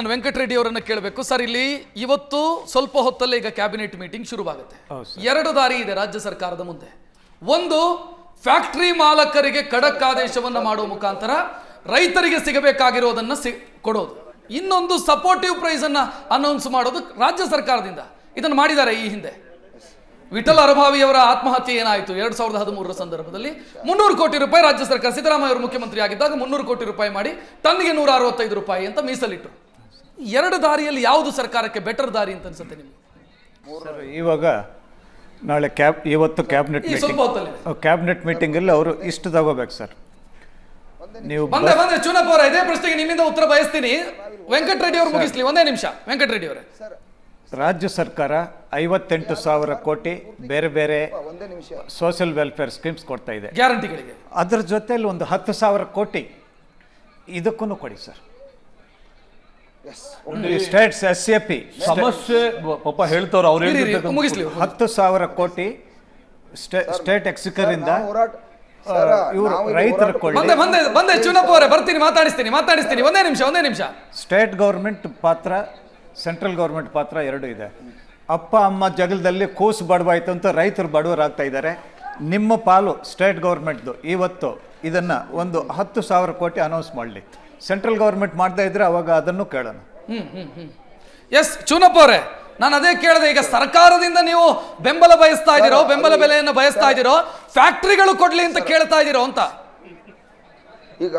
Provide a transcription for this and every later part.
ನಾನು ವೆಂಕಟರೆಡ್ಡಿ ಅವರನ್ನು ಕೇಳಬೇಕು. ಸರ್ ಇಲ್ಲಿ ಇವತ್ತು ಸ್ವಲ್ಪ ಹೊತ್ತಲ್ಲೇ ಈಗ ಕ್ಯಾಬಿನೆಟ್ ಮೀಟಿಂಗ್ ಶುರುವಾಗುತ್ತೆ. ಎರಡು ದಾರಿ ಇದೆ ರಾಜ್ಯ ಸರ್ಕಾರದ ಮುಂದೆ. ಒಂದು ಫ್ಯಾಕ್ಟರಿ ಮಾಲಕರಿಗೆ ಖಡಕ್ ಆದೇಶವನ್ನು ಮಾಡುವ ಮುಖಾಂತರ ರೈತರಿಗೆ ಸಿಗಬೇಕಾಗಿರೋದನ್ನ ಸಿ ಕೊಡೋದು. ಇನ್ನೊಂದು ಸಪೋರ್ಟಿವ್ ಪ್ರೈಸ್ ಅನ್ನ ಅನೌನ್ಸ್ ಮಾಡೋದು ರಾಜ್ಯ ಸರ್ಕಾರದಿಂದ. ಇದನ್ನು ಮಾಡಿದ್ದಾರೆ ಈ ಹಿಂದೆ. ವಿಠಲ ಅರಭಾವಿಯವರ ಆತ್ಮಹತ್ಯೆ ಏನಾಯಿತು? ಎರಡು ಸಾವಿರದ ಹದಿಮೂರರ ಸಂದರ್ಭದಲ್ಲಿ ಮುನ್ನೂರು ಕೋಟಿ ರೂಪಾಯಿ ರಾಜ್ಯ ಸರ್ಕಾರ ಸಿದ್ದರಾಮಯ್ಯ ಅವರು ಮುಖ್ಯಮಂತ್ರಿ ಆಗಿದ್ದಾಗ ಮುನ್ನೂರು ಕೋಟಿ ರೂಪಾಯಿ ಮಾಡಿ ಟನ್ಗೆ ನೂರ ಅರವತ್ತೈದು ರೂಪಾಯಿ ಅಂತ ಮೀಸಲಿಟ್ಟರು ಎರಡು ದಾರಿಯಲ್ಲಿ ಯಾವುದು ಸರ್ಕಾರಕ್ಕೆ ಬೆಟರ್ ದಾರಿ ಅಂತ ಅನ್ಸುತ್ತೆ ನಿಮ್ಗೆ? ಸರ್ ಇವಾಗ ನಾಳೆ ಕ್ಯಾಬ್ ಇವತ್ತು ಕ್ಯಾಬಿನೆಟ್ ಈ ಸ್ವಲ್ಪ ಮೀಟಿಂಗ್ ಹೊತ್ತಲ್ಲಿ ಕ್ಯಾಬಿನೆಟ್ ಮೀಟಿಂಗಲ್ಲಿ ಅವರು ಇಷ್ಟು ತಗೋಬೇಕು ಸರ್. ನೀವು ಬಂದೆ ಬಂದೆ ಚುನಪ್ಪ ಅವರ ಇದೇ ಪ್ರಶ್ನೆಗೆ ನಿಮ್ಮಿಂದ ಉತ್ತರ ಬಯಸ್ತೀನಿ. ವೆಂಕಟರೆಡ್ಡಿ ಅವರು ಮುಗಿಸ್ಲಿ ಒಂದೇ ನಿಮಿಷ. ವೆಂಕಟರೆಡ್ಡಿ ಅವರೇ. ರಾಜ್ಯ ಸರ್ಕಾರ ಐವತ್ತೆಂಟು ಸಾವಿರ ಕೋಟಿ ಬೇರೆ ಬೇರೆ ಸೋಷಿಯಲ್ ವೆಲ್ಫೇರ್ ಸ್ಕೀಮ್ಸ್ ಕೊಡ್ತಾ ಇದೆ. ಗ್ಯಾರಂಟಿಗಳಿಗೆ ಅದ್ರ ಜೊತೆಲಿ ಒಂದು ಹತ್ತು ಸಾವಿರ ಕೋಟಿ ಇದಕ್ಕೂ ಕೊಡಿ sir. States S A P ಸಮಸ್ಯೆ ಪಾಪ ಹೇಳ್ತಾವ್ರು ಅವ್ರು ಮುಗಿಸ್ಲಿ ಹತ್ತು ಸಾವಿರ ಕೋಟಿ ಸ್ಟೇಟ್ ಎಕ್ಸಿಕರಿಂದ ಇಂದ ಇವರು ರೈತರ ಬಂದೆ ಬಂದೆ ಚುನಪ್ಪ ಅವರೇ ಬರ್ತೀನಿ ಮಾತಾಡಿಸ್ತೀನಿ ಮಾತಾಡಿಸ್ತೀನಿ. ಒಂದೇ ನಿಮಿಷ ಒಂದೇ ನಿಮಿಷ. ಸ್ಟೇಟ್ ಗೌರ್ಮೆಂಟ್ ಪಾತ್ರ ಸೆಂಟ್ರಲ್ ಗೌರ್ಮೆಂಟ್ ಪಾತ್ರ ಎರಡೂ ಇದೆ. ಅಪ್ಪ ಅಮ್ಮ ಜಗಲದಲ್ಲಿ ಕೂಸು ಬಡವಾಯ್ತು ಅಂತ ರೈತರು ಬಡವರಾಗ್ತಾ ಇದ್ದಾರೆ. ನಿಮ್ಮ ಪಾಲು ಸ್ಟೇಟ್ ಗೌರ್ಮೆಂಟ್ದು ಇವತ್ತು ಇದನ್ನ ಒಂದು ಹತ್ತು ಸಾವಿರ ಕೋಟಿ ಅನೌನ್ಸ್ ಮಾಡಲಿ. ಸೆಂಟ್ರಲ್ ಗೌರ್ಮೆಂಟ್ ಮಾಡ್ತಾ ಇದ್ರೆ ಅವಾಗ ಅದನ್ನು ಕೇಳೋಣ. ಎಸ್ ಚೂನಪ್ಪ ಅವರೇ ನಾನು ಅದೇ ಕೇಳಿದೆ ಈಗ ಸರ್ಕಾರದಿಂದ ನೀವು ಬೆಂಬಲ ಬಯಸ್ತಾ ಇದ್ದೀರೋ ಬೆಂಬಲ ಬೆಲೆಯನ್ನು ಬಯಸ್ತಾ ಇದ್ದೀರೋ ಫ್ಯಾಕ್ಟರಿಗಳು ಕೊಡ್ಲಿ ಅಂತ ಕೇಳ್ತಾ ಇದ್ದೀರೋ ಅಂತ. ಈಗ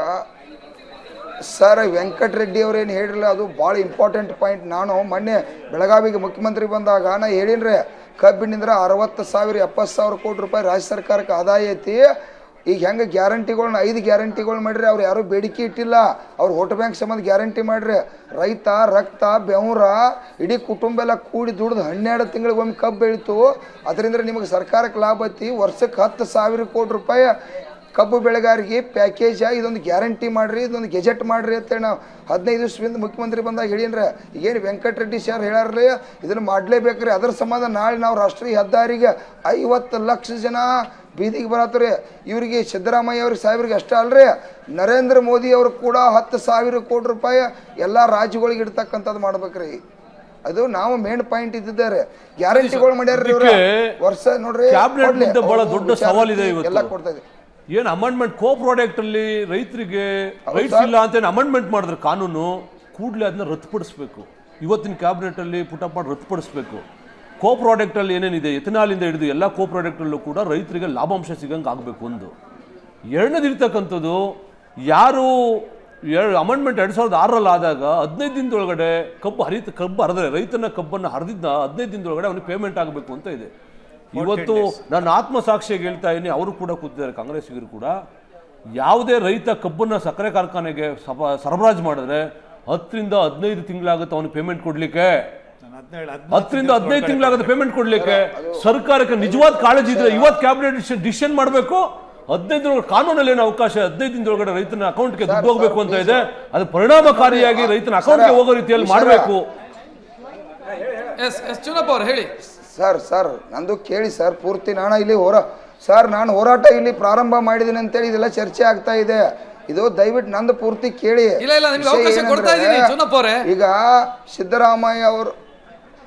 ಸರ್ ವೆಂಕಟರೆಡ್ಡಿ ಅವ್ರೇನು ಹೇಳಿರಲ್ಲ ಅದು ಭಾಳ ಇಂಪಾರ್ಟೆಂಟ್ ಪಾಯಿಂಟ್ ನಾನು ಮೊನ್ನೆ ಬೆಳಗಾವಿಗೆ ಮುಖ್ಯಮಂತ್ರಿ ಬಂದಾಗ ನಾ ಹೇಳಿನ್ರಿ ಕಬ್ಬಿನಿಂದ ಅರವತ್ತು ಸಾವಿರ ಎಪ್ಪತ್ತು ಸಾವಿರ ಕೋಟಿ ರೂಪಾಯಿ ರಾಜ್ಯ ಸರ್ಕಾರಕ್ಕೆ ಆದಾಯ ಐತಿ. ಈಗ ಹೆಂಗೆ ಗ್ಯಾರಂಟಿಗಳನ್ನ ಐದು ಗ್ಯಾರಂಟಿಗಳು ಮಾಡಿರಿ, ಅವ್ರು ಯಾರೂ ಬೇಡಿಕೆ ಇಟ್ಟಿಲ್ಲ. ಅವ್ರು ವೋಟ್ ಬ್ಯಾಂಕ್ ಸಂಬಂಧ ಗ್ಯಾರಂಟಿ ಮಾಡಿರಿ. ರೈತ, ರಕ್ತ ಬೆವರ ಇಡೀ ಕುಟುಂಬ ಎಲ್ಲ ಕೂಡಿ ದುಡ್ದು ಹನ್ನೆರಡು ತಿಂಗಳಿಗೆ ಒಮ್ಮೆ ಕಬ್ಬು ಬೆಳೀತು. ಅದರಿಂದ ನಿಮಗೆ ಸರ್ಕಾರಕ್ಕೆ ಲಾಭ ಐತಿ. ವರ್ಷಕ್ಕೆ ಹತ್ತು ಸಾವಿರ ಕೋಟಿ ರೂಪಾಯಿ ಕಬ್ಬು ಬೆಳೆಗಾರಿಗೆ ಪ್ಯಾಕೇಜ ಇದೊಂದು ಗ್ಯಾರಂಟಿ ಮಾಡಿರಿ, ಇದೊಂದು ಗೆಜೆಟ್ ಮಾಡಿರಿ ಅಂತೇಳಿ ನಾವು ಹದಿನೈದು ದಿವಸದಿಂದ ಮುಖ್ಯಮಂತ್ರಿ ಬಂದಾಗ ಹಿಡಿಯನ್ರಿ ಏನು ವೆಂಕಟ ವೆಂಕಟರೆಡ್ಡಿ ಸರ್ ಹೇಳಾರ್ರಿ ಇದನ್ನು ಮಾಡಲೇಬೇಕ್ರಿ. ಅದರ ಸಂಬಂಧ ನಾಳೆ ನಾವು ರಾಷ್ಟ್ರೀಯ ಹೆದ್ದಾರಿಗೆ ಐವತ್ತು ಲಕ್ಷ ಜನ ಬೀದಿಗೆ ಬರತ್ತರೆ. ಇವರಿಗೆ ಸಿದ್ದರಾಮಯ್ಯ ಅವ್ರಿಗೆ ಸಾಹೇಬ್ರಿಗೆ ಅಷ್ಟೇ ಅಲ್ರಿ. ನರೇಂದ್ರ ಮೋದಿ ಅವರು ಕೂಡ ಹತ್ತು ಸಾವಿರ ಕೋಟಿ ರೂಪಾಯಿ ಎಲ್ಲ ರಾಜ್ಯಗಳಿಗೆ ಇಡ್ತಕ್ಕಂಥದ್ದು ಮಾಡ್ಬೇಕ್ರಿ. ಅದು ನಾವು ಮೇನ್ ಪಾಯಿಂಟ್ ಇದ್ದಿದ್ದಾರೆ. ಗ್ಯಾರಂಟಿಗಳು. ಇದಕ್ಕೆ ವರ್ಷ ನೋಡ್ರಿ ಬಹಳ ದೊಡ್ಡ ಸವಾಲು ಇದೆ ಎಲ್ಲ ಕೊಡ್ತಾ ಇದೆ. ಏನ್ ಅಮೆಂಡ್ಮೆಂಟ್ ಕೋ ಪ್ರಾಡಕ್ಟ್ ಅಲ್ಲಿ ರೈತರಿಗೆ ರೈಟ್ಸ್. ಇಲ್ಲ ಅಂತ ಅಮೆಂಡ್ಮೆಂಟ್ ಮಾಡಿದ್ರೆ ಕಾನೂನು ಕೂಡಲೇ ಅದನ್ನ ರದ್ದುಪಡಿಸ್ಬೇಕು. ಇವತ್ತಿನ ಕ್ಯಾಬಿನೆಟ್ ಅಲ್ಲಿ ಪುಟ್ಟಪ್ಪ ರದ್ದುಪಡಿಸ್ಬೇಕು. ಕೋ ಪ್ರಾಡಕ್ಟ್ ಅಲ್ಲಿ ಏನೇನಿದೆ ಎಥನಾಲಿಂದ ಹಿಡಿದು ಎಲ್ಲ ಕೋ ಪ್ರಾಡಕ್ಟ್ ಅಲ್ಲೂ ಕೂಡ ರೈತರಿಗೆ ಲಾಭಾಂಶ ಸಿಗಂಗೆ ಆಗಬೇಕು ಒಂದು. ಎರಡನೇದು ಇರ್ತಕ್ಕಂಥದ್ದು ಯಾರು ಎರಡು ಅಮೆಂಡ್ಮೆಂಟ್ ಎರಡು ಸಾವಿರದ ಆರರಲ್ಲಿ ಆದಾಗ ಹದಿನೈದು ದಿನದೊಳಗಡೆ ಕಬ್ಬು ಹರಿತ ಕಬ್ಬು ಹರಿದ್ರೆ ರೈತನ ಕಬ್ಬನ್ನು ಹರಿದಿದ್ದ ಹದಿನೈದು ದಿನದೊಳಗಡೆ ಅವನಿಗೆ ಪೇಮೆಂಟ್ ಆಗಬೇಕು ಅಂತ ಇದೆ. ಇವತ್ತು ನಾನು ಆತ್ಮಸಾಕ್ಷಿಯಾಗಿ ಹೇಳ್ತಾ ಇದ್ದೀನಿ ಅವರು ಕೂಡ ಕೂತಿದ್ದಾರೆ ಕಾಂಗ್ರೆಸ್ಸಿಗರು ಕೂಡ. ಯಾವುದೇ ರೈತ ಕಬ್ಬನ್ನು ಸಕ್ಕರೆ ಕಾರ್ಖಾನೆಗೆ ಸಪ ಸರಬರಾಜು ಮಾಡಿದ್ರೆ ಹತ್ತರಿಂದ ಹದಿನೈದು ತಿಂಗಳಾಗುತ್ತೆ ಅವನಿಗೆ ಪೇಮೆಂಟ್ ಕೊಡ್ಲಿಕ್ಕೆ. ಹತ್ತರಿಂದ ಹದಿನೈದು ತಿಂಗಳಾಗುತ್ತೆ ಪೇಮೆಂಟ್ ಕೊಡ್ಲಿಕ್ಕೆ. ಸರ್ಕಾರಕ್ಕೆ ನಿಜವಾದ ಕಾಳಜಿ ಇದ್ರೆ ಇವತ್ತು ಕ್ಯಾಬಿನೆಟ್ ಡಿಸಿಷನ್ ಮಾಡಬೇಕು. ಹದಿನೈದು ದಿನ ಕಾನೂನಲ್ಲಿ ಏನು ಅವಕಾಶ ಹದಿನೈದು ದಿನದೊಳಗಡೆ ರೈತನ ಅಕೌಂಟ್ಗೆ ದುಡ್ಡು ಹೋಗ್ಬೇಕು ಅಂತ ಇದೆ. ಅದು ಪರಿಣಾಮಕಾರಿಯಾಗಿ ರೈತನ ಅಕೌಂಟ್ಗೆ ಹೋಗೋ ರೀತಿಯಲ್ಲಿ ಮಾಡಬೇಕು. ಎಸ್ ಎಸ್ ಚುನಪ್ಪ ಅವ್ರು ಹೇಳಿ. ಸರ್ ಸರ್ ನಂದು ಕೇಳಿ ಸರ್ ಪೂರ್ತಿ ನಾನು ಇಲ್ಲಿ ಹೋರ ಸರ್ ನಾನು ಹೋರಾಟ ಇಲ್ಲಿ ಪ್ರಾರಂಭ ಮಾಡಿದ್ದೀನಿ ಅಂತೇಳಿ ಇದೆಲ್ಲ ಚರ್ಚೆ ಆಗ್ತಾ ಇದೆ. ಇದು ದಯವಿಟ್ಟು ನಂದು ಪೂರ್ತಿ ಕೇಳಿ. ಇಲ್ಲ, ಇಲ್ಲ, ನಿಮ್ಗೆ ಅವಕಾಶ ಕೊಡ್ತಾ ಏನಂದ್ರೆ, ಇದ್ದೀನಿ, ಚುನಪ್ಪ ಈಗ ಸಿದ್ದರಾಮಯ್ಯ ಅವರು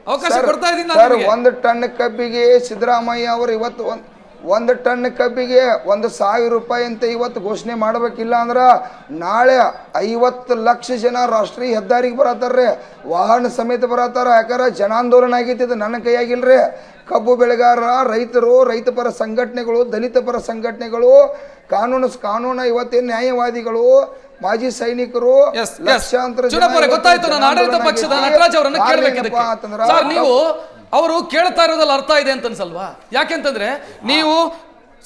ಅವಕಾಶ ಕೊಡ್ತಾ ಇದ್ದೀನಿ ನಾನು ಸರ್ ನಿಮಗೆ. ಒಂದು ಟನ್ ಕಬ್ಬಿಗೆ ಸಿದ್ದರಾಮಯ್ಯ ಅವರು ಇವತ್ತು ಒಂದು ಒಂದು ಟನ್ ಕಬ್ಬಿಗೆ ಒಂದು ಸಾವಿರ ರೂಪಾಯಿ ಅಂತ ಇವತ್ತು ಘೋಷಣೆ ಮಾಡಬೇಕಿಲ್ಲ ಅಂದ್ರೆ ನಾಳೆ ಐವತ್ತು ಲಕ್ಷ ಜನ ರಾಷ್ಟ್ರೀಯ ಹೆದ್ದಾರಿಗೆ ಬರತ್ತಾರ್ರಿ. ವಾಹನ ಸಮೇತ ಬರತ್ತಾರ. ಯಾಕಂದ್ರೆ ಜನಾಂದೋಲನ ಆಗೈತಿ ಇದು ನನ್ನ ಕೈಯಾಗಿಲ್ರಿ. ಕಬ್ಬು ಬೆಳೆಗಾರರ ರೈತರು ರೈತ ಪರ ಸಂಘಟನೆಗಳು ದಲಿತ ಪರ ಸಂಘಟನೆಗಳು ಕಾನೂನು ಕಾನೂನು ಇವತ್ತೇನು ನ್ಯಾಯವಾದಿಗಳು ಮಾಜಿ ಸೈನಿಕರು. ಲಕ್ಷಾಂತರ ಗೊತ್ತಾಯ್ತು ನಾನು ಆಡಳಿತ ಪಕ್ಷದ ನಟರಾಜ್ ಅವರನ್ನ ಅಂತಂದ್ರ ಸರ್ ನೀವು ಅವರು ಕೇಳ್ತಾ ಇರೋದಲ್ಲ ಅರ್ಥ ಇದೆ ಅಂತ ಅನ್ಸಲ್ವಾ ಯಾಕೆಂತಂದ್ರೆ ನೀವು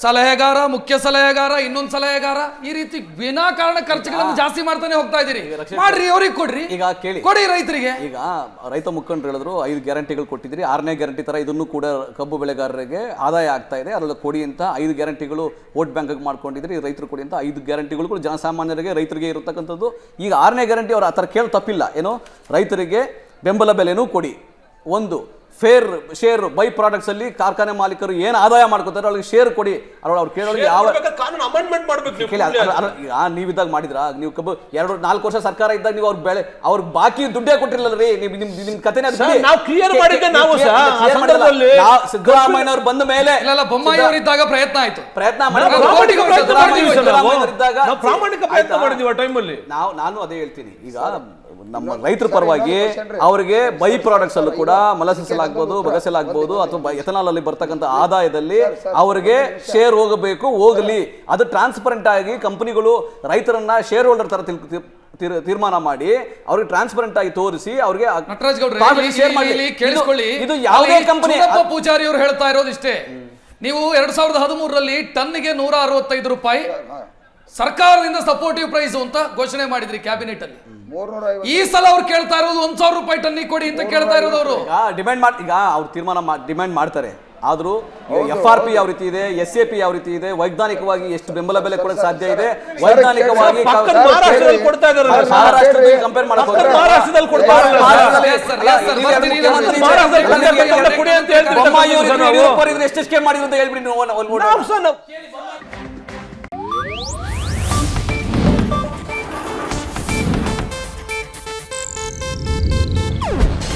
ಸಲಹೆಗಾರ ಮುಖ್ಯ ಸಲಹೆಗಾರ ಇನ್ನೊಂದು ಸಲಹೆಗಾರ ಈ ರೀತಿ ವಿನಾಕಾರಣ ಖರ್ಚುಗಳನ್ನು ಜಾಸ್ತಿ ಮಾಡ್ತಾನೆ ಹೋಗ್ತಾ ಇದೀರಿ ಮಾಡ್ರಿ ಅವ್ರಿಗೆ ಕೊಡ್ರಿ. ಈಗ ಕೇಳಿ. ಕೊಡಿ ರೈತರಿಗೆ. ಈಗ ರೈತ ಮುಖಂಡರು ಹೇಳಿದ್ರು ಐದು ಗ್ಯಾರಂಟಿಗಳು ಕೊಟ್ಟಿದ್ರಿ ಆರನೇ ಗ್ಯಾರಂಟಿ ತರ ಇದನ್ನು ಕೂಡ ಕಬ್ಬು ಬೆಳೆಗಾರರಿಗೆ ಆದಾಯ ಆಗ್ತಾ ಇದೆ. ಅದರಲ್ಲಿ ಕೊಡಿ ಅಂತ ಐದು ಗ್ಯಾರಂಟಿಗಳು ವೋಟ್ ಬ್ಯಾಂಕ್ ಮಾಡ್ಕೊಂಡಿದ್ರಿ ರೈತರು ಕೊಡಿ ಅಂತ ಐದು ಗ್ಯಾರಂಟಿಗಳು ಕೂಡ ಜನಸಾಮಾನ್ಯರಿಗೆ ರೈತರಿಗೆ ಇರತಕ್ಕಂಥದ್ದು. ಈಗ ಆರನೇ ಗ್ಯಾರಂಟಿ ಅವರು ಆ ಥರ ಕೇಳಿ ತಪ್ಪಿಲ್ಲ. ಏನೋ ರೈತರಿಗೆ ಬೆಂಬಲ ಬೆಲೆನೂ ಕೊಡಿ. ಒಂದು ಫೇರ್ ಶೇರ್ ಬೈ ಪ್ರಾಡಕ್ಟ್ಸ್ ಅಲ್ಲಿ ಕಾರ್ಖಾನೆ ಮಾಲೀಕರು ಏನು ಆದಾಯ ಮಾಡ್ಕೋತಾರೆ ಅವ್ರಿಗೆ ಶೇರ್ ಕೊಡಿ. ಅವ್ರು ಅವ್ರು ಕೇಳೋದು ಯಾವ ಕಾನೂನು ಅಮೆಂಡ್ಮೆಂಟ್ ಮಾಡ್ಬೇಕು ನೀವು ಕೇಳಿ ನೀವಿದ್ದಾಗ ಮಾಡಿದ್ರಾ? ನೀವು ಕಬ್ಬು ಎರಡು ನಾಲ್ಕು ವರ್ಷ ಸರ್ಕಾರ ಇದ್ದಾಗ ನೀವು ಅವ್ರ ಬೆಳೆ ಅವ್ರ ಬಾಕಿ ದುಡ್ಡೇ ಕೊಟ್ಟಿರಲಿಲ್ಲ ರೀ. ನಿಮ್ ನಿಮ್ ನಿಮ್ ಕಥೆನೇ ನಾವು ಕ್ಲಿಯರ್ ಮಾಡಿದ್ದೆ ನಾವು ಸಿದ್ದರಾಮಯ್ಯ ಸಿದ್ದರಾಮಯ್ಯನವರು ಬಂದ ಮೇಲೆ ಇಲ್ಲ ಇಲ್ಲ ಬೊಮ್ಮಾಯಿ ಅವರಿದ್ದಾಗ ಪ್ರಯತ್ನ ಆಯ್ತು. ಪ್ರಯತ್ನ ಪ್ರಾಮಾಣಿಕ ಪ್ರಯತ್ನ ಸಿದ್ದರಾಮಯ್ಯ ಮಾಡಿದ್ವಿ ನಾವು. ಇದ್ದಾಗ ಪ್ರಾಮಾಣಿಕ ಪ್ರಯತ್ನ ಆಯ್ತಾ? ಮಾಡಿದ್ವಿ ಆ ಟೈಮಲ್ಲಿ ನಾವು ನಾನು ಅದೇ ಹೇಳ್ತೀನಿ. ಈಗ ನಮ್ಮ ರೈತರ ಪರವಾಗಿ ಅವರಿಗೆ ಬೈ ಪ್ರಾಡಕ್ಟ್ಸ್ ಅಲ್ಲೂ ಕೂಡ ಮಲಸಿಸಲಾಗಬಹುದು ಆಗ್ಬೋದು ಬಗಸೆಲ್ ಆಗ್ಬೋದು ಅಥವಾ ಎಥನಾಲ್ ಅಲ್ಲಿ ಬರ್ತಕ್ಕಂಥ ಆದಾಯದಲ್ಲಿ ಅವರಿಗೆ ಶೇರ್ ಹೋಗಬೇಕು ಹೋಗಲಿ. ಅದು ಟ್ರಾನ್ಸ್ಪರೆಂಟ್ ಆಗಿ ಕಂಪನಿಗಳು ರೈತರನ್ನ ಶೇರ್ ಹೋಲ್ಡರ್ ತರ ತಿಳ್- ತೀರ್- ತೀರ್ಮಾನ ಮಾಡಿ ಅವ್ರಿಗೆ ಟ್ರಾನ್ಸ್ಪರೆಂಟ್ ಆಗಿ ತೋರಿಸಿ ಅವ್ರಿಗೆ ಕೇಳಿಸ್ಕೊಳ್ಳಿ. ಇದು- ಯಾವುದೇ ಕಂಪನಿ ಪೂಜಾರಿ ಅವರು ಹೇಳ್ತಾ ಇರೋದು ಇಷ್ಟೇ. ನೀವು ಎರಡ್ ಸಾವಿರದ ಹದಿಮೂರರಲ್ಲಿ ಟನ್ಗೆ ನೂರ ಅರವತ್ತೈದು ರೂಪಾಯಿ ಸರ್ಕಾರದಿಂದ ಸಪೋರ್ಟಿವ್ ಪ್ರೈಸ್ ಅಂತ ಘೋಷಣೆ ಮಾಡಿದ್ರಿ ಕ್ಯಾಬಿನೆಟ್ ಅಲ್ಲಿ. ಈ ಸಲ ಅವ್ರು ಕೇಳ್ತಾ ಇರೋದು ಒಂದ್ ಸಾವಿರ ರೂಪಾಯಿ ಟನ್ ಕೊಡಿ ಅಂತ ಕೇಳ್ತಾ ಇರೋದು ಅವರು. ಈಗ ಡಿಮ್ಯಾಂಡ್ ಮಾಡಿ ಈಗ ಅವ್ರು ತೀರ್ಮಾನ ಡಿಮ್ಯಾಂಡ್ ಮಾಡ್ತಾರೆ. ಆದ್ರೂ ಎಫ್ ಆರ್ ಪಿ ಯಾವ ರೀತಿ ಇದೆ ಎಸ್ ಎ ಪಿ ಯಾವ ರೀತಿ ಇದೆ ವೈಜ್ಞಾನಿಕವಾಗಿ ಎಷ್ಟು ಬೆಂಬಲ ಬೆಲೆ ಕೊಡಕ್ಕೆ ಸಾಧ್ಯ ಇದೆ ವೈಜ್ಞಾನಿಕವಾಗಿ ಪಕ್ಕದ ಮಹಾರಾಷ್ಟ್ರದಲ್ಲಿ ಕೊಡ್ತಾ ಇದ್ದಾರೆ. ಮಹಾರಾಷ್ಟ್ರದಲ್ಲಿ ಕಂಪೇರ್ ಮಾಡಕ್ ಪಕ್ಕದ ಹೋದ್ರೆ ಮಹಾರಾಷ್ಟ್ರದಲ್ಲಿ ಕೊಡ್ತಾ ಇದಾರಲ್ಲ ಸರ್. ಮಹಾರಾಷ್ಟ್ರದಲ್ಲಿ- Yes, sir, yes, sir, ಇಲ್ಲಿ ಬರ್ತೀನಿ, ಎರಡು ಮಹಾರಾಷ್ಟ್ರದಲ್ಲಿ ಇದ್ದಾರೆ. ಕೊಡಿ ಅಂತ ಹೇಳ್ತಾರೆ. ಬೊಮ್ಮಾಯಿ ಅವರು ಎಷ್ಟೆಷ್ಟು ಮಾಡಿದ್ರು ಅಂತ ಹೇಳ್ಬಿಡಿ ನೀವು ಒಂದು- ಒಂದು ನಾವು ಸಹ ನಾವು